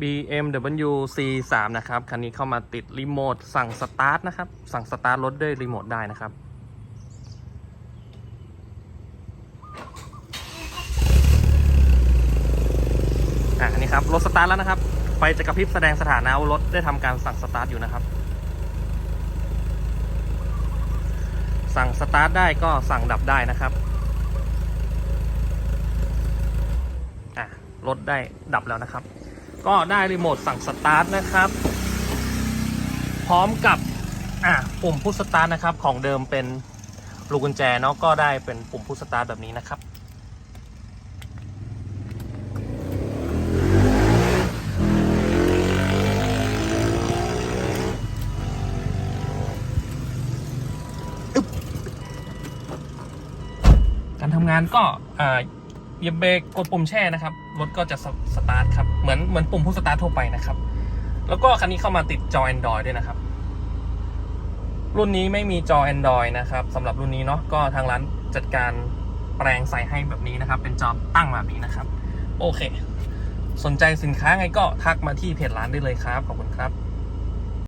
BMW C3 นะครับ คันนี้เข้ามาติดรีโมทสั่งสตาร์ทนะครับ สั่งสตาร์ทรถด้วยรีโมทได้นะครับ อะอันนี้ครับ รถสตาร์ทแล้วนะครับ ไฟจะกระพริบแสดงสถานะรถได้ทำการสั่งสตาร์ทอยู่นะครับ สั่งสตาร์ทได้ก็สั่งดับได้นะครับ อะ รถได้ดับแล้วนะครับ ก็ได้รีโมทสั่งสตาร์ทนะครับ พร้อมกับอะปุ่มพุชสตาร์ทนะครับ ของเดิมเป็นลูกกุญแจเนาะก็ได้เป็นปุ่มพุชสตาร์ทแบบนี้นะครับการทำงานก็อ่า เหยียบเบรกกดปุ่มแช่นะครับ รถก็จะสสตาร์ทครับ เหมือนเหมือนปุ่มพุชสตาร์ททั่วไปนะครับ แล้วก็คันนี้เข้ามาติดจอ Android ด้วยนะครับ รุ่นนี้ไม่มีจอ Android นะครับสำหรับรุ่นนี้เนาะก็ทางร้านจัดการแปลงใส่ให้แบบนี้นะครับ เป็นจอตั้งแบบนี้นะครับ โอเค สนใจสินค้าไงก็ทักมาที่เพจร้านได้เลยครับ ขอบคุณครับ